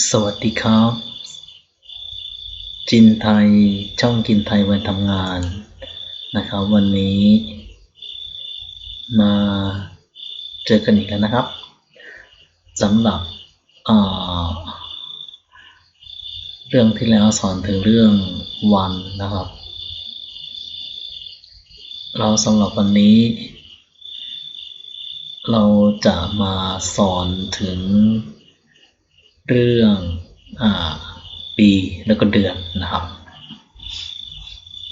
สวัสดีครับ จินไทยช่องกินไทยวันทำงานนะครับ วันนี้ มาเจอกันอีกแล้วนะครับสำหรับเรื่องที่แล้วสอนถึงเรื่องวันนะครับ เราสำหรับวันนี้ เราจะมาสอนถึง เรื่องอปีแล้วก็เดือนนะครับ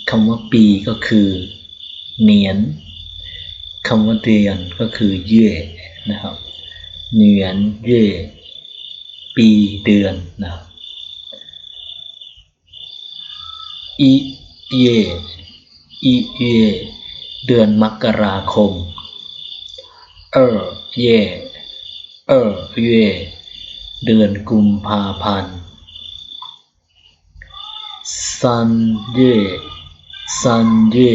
คำว่าปีก็คือเนียนคำว่าเดือนก็คือเย่นะครับเนียนเย่ปีเดือนนะครับอีเย่อีเย่เดือนมกราคมเออเย่เออเย่ เดือนกุมภาพันธ์ ซันเย่ ซันเย่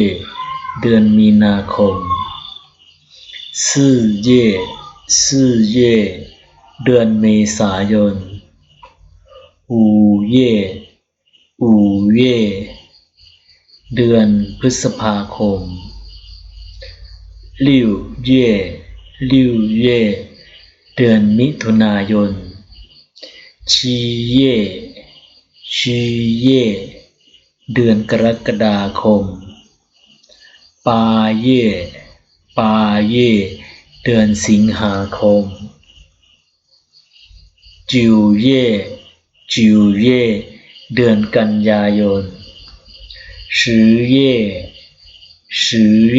เดือนมีนาคม ซื่อเย่ ซื่อเย่ เดือนเมษายน อูเย่ อูเย่ เดือนพฤษภาคมลิวเย่ลิวเย่ เดือนมิถุนายน 七月เย่เยเดือนกรกฎาคม ปาเย่ปาเยเดือนสิงหาคม จิวเย่จิวเยเดือนกันยายนสิเยสิเย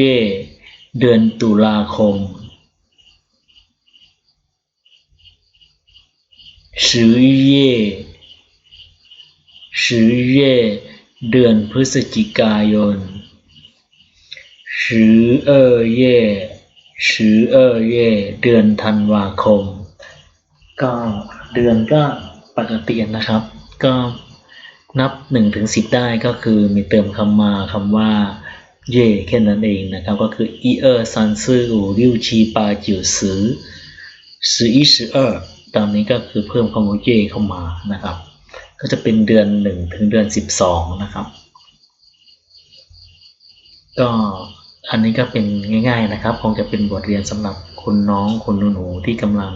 เดือนตุลาคม 十月十月เดือนพฤศจิกายน十二月十二月เดือนธันวาคม ก็เดือนก็ปกตินะครับ ก็นับ1ถึง10 ได้ก็คือมีเติมคำมาคำว่า เย่แค่นั้นเองนะครับ ก็คือ一二三四五六七八九十十一十二 ตามนี้ก็คือเพิ่มคำว่าเย่เข้ามานะครับ ก็จะเป็นเดือน 1 ถึงเดือน 12 นะครับ ก็อันนี้ก็เป็นง่าย ๆนะครับ คงจะเป็นบทเรียนสำหรับคุณน้องคุณหนูๆที่กำลัง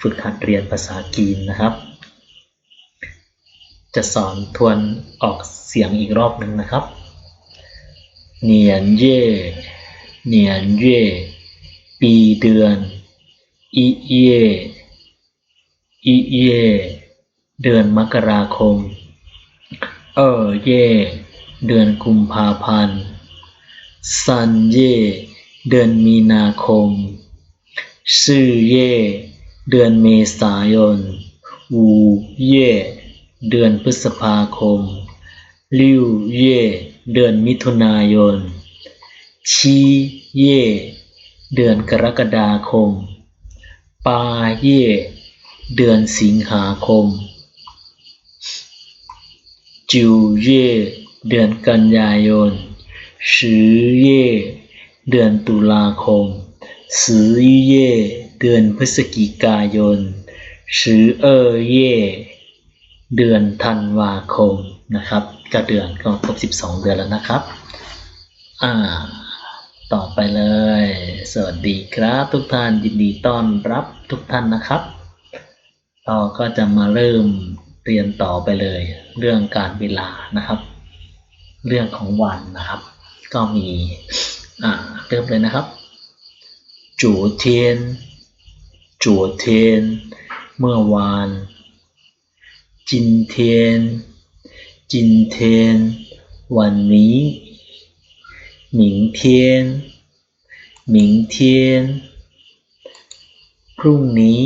ฝึกหัดเรียนภาษาจีนนะครับ จะสอนทวนออกเสียงอีกรอบหนึ่งนะครับเหนียนเย่เหนียนเย่ปีเดือนอีเย่ อีเย่เดือนมกราคม เออเย่เดือนกุมภาพันธ์ ซันเย่เดือนมีนาคม ซื่อเย่เดือนเมษายน วูเย่เดือนพฤษภาคม ลิวเย่เดือนมิถุนายน ชีเย่เดือนกรกฎาคม ปาเย่ เดือนสิงหาคม จิวเย่เดือนกันยายนสือเย่เดือนตุลาคมสือเย่เดือนพฤศจิกายนสือเออเย่เดือนธันวาคมนะครับกับเดือนก็ครบ 12 เดือนแล้วนะครับ อ่า ต่อไปเลย สวัสดีครับทุกท่านยินดีต้อนรับทุกท่านนะครับ เราก็จะมาเริ่มเรียนต่อไปเลย เรื่องการเวลานะครับ เรื่องของวันนะครับ ก็มีอ่าเริ่มเลยนะครับจูเทียนจูเทียนเมื่อวาน จินเทียนจินเทียนวันนี้หมิงเทียนหมิงเทียนพรุ่งนี้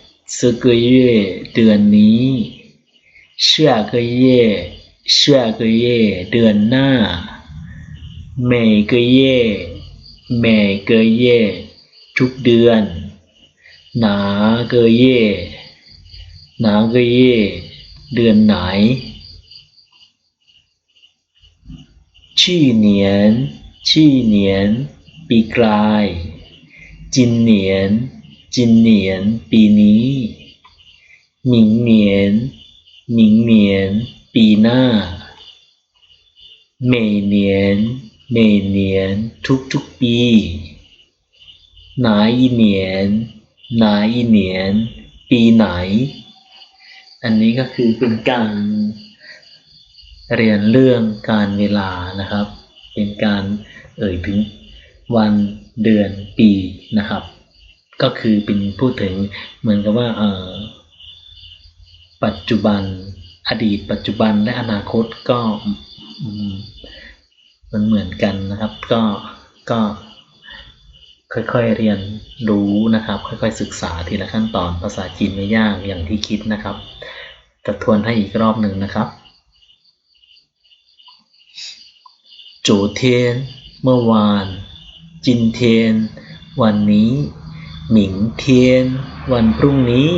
这个月เดือนนี้下个月下个月เดือนหน้า每个月每个月ทุกเดือน哪个月哪个月เดือนไหน去年去年ปีกลาย 今年今年ปีนี้明年明年ปีหน้า每年每年ทุกทุกๆปี哪一年哪一年ปีไหน อันนี้ก็คือเป็นการเรียนเรื่องการเวลานะครับ เป็นการเอ่ยถึงวันเดือนปีนะครับ ก็คือเป็นพูดถึงเหมือนกับว่าเออปัจจุบันอดีต ปัจจุบันและอนาคตก็มันเหมือนกันนะครับ ก็ก็ค่อยๆเรียนรู้นะครับ ค่อยๆศึกษาทีละขั้นตอนภาษาจีนไม่ยากอย่างที่คิดนะครับจะทวนให้อีกรอบหนึ่งนะครับโจเทียนเมื่อวาน จินเทียนวันนี้ หมิงเทียน วันพรุ่งนี้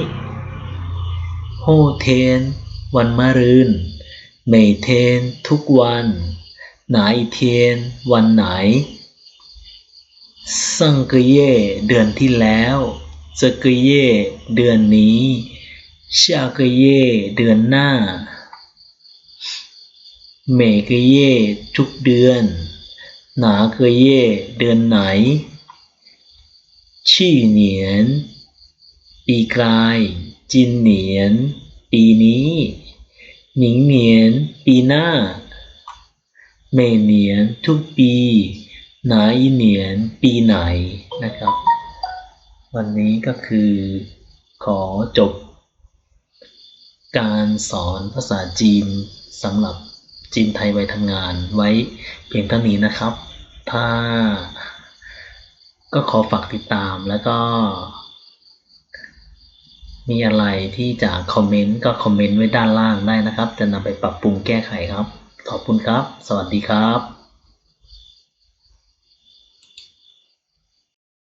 โฮเทียน วันมะรืนเมเทียนทุกวันหนายเทียน วันไหนซังกเย่เดือนที่แล้วจกะเย่เดือนนี้ชากเย่เดือนหน้าเหมกเย่ทุกเดือน หนากเย่เดือนไหน ชี่เหนียนปีกลายจินเหนียน ปีนี้ หนิงเหนียน ปีหน้าเมเหนียน ทุกปีหนาอีเหนียน ปีไหนนะครับ วันนี้ก็คือ ขอจบ การสอนภาษาจีนสำหรับจีนไทยไว้ทำงานไว้เพียงเท่านี้นะครับ ถ้า ก็ขอฝากติดตามแล้วก็ มีอะไรที่จะคอมเมนต์ก็คอมเมนต์ไว้ด้านล่างได้นะครับ จะนำไปปรับปรุงแก้ไขครับ ขอบคุณครับ สวัสดีครับ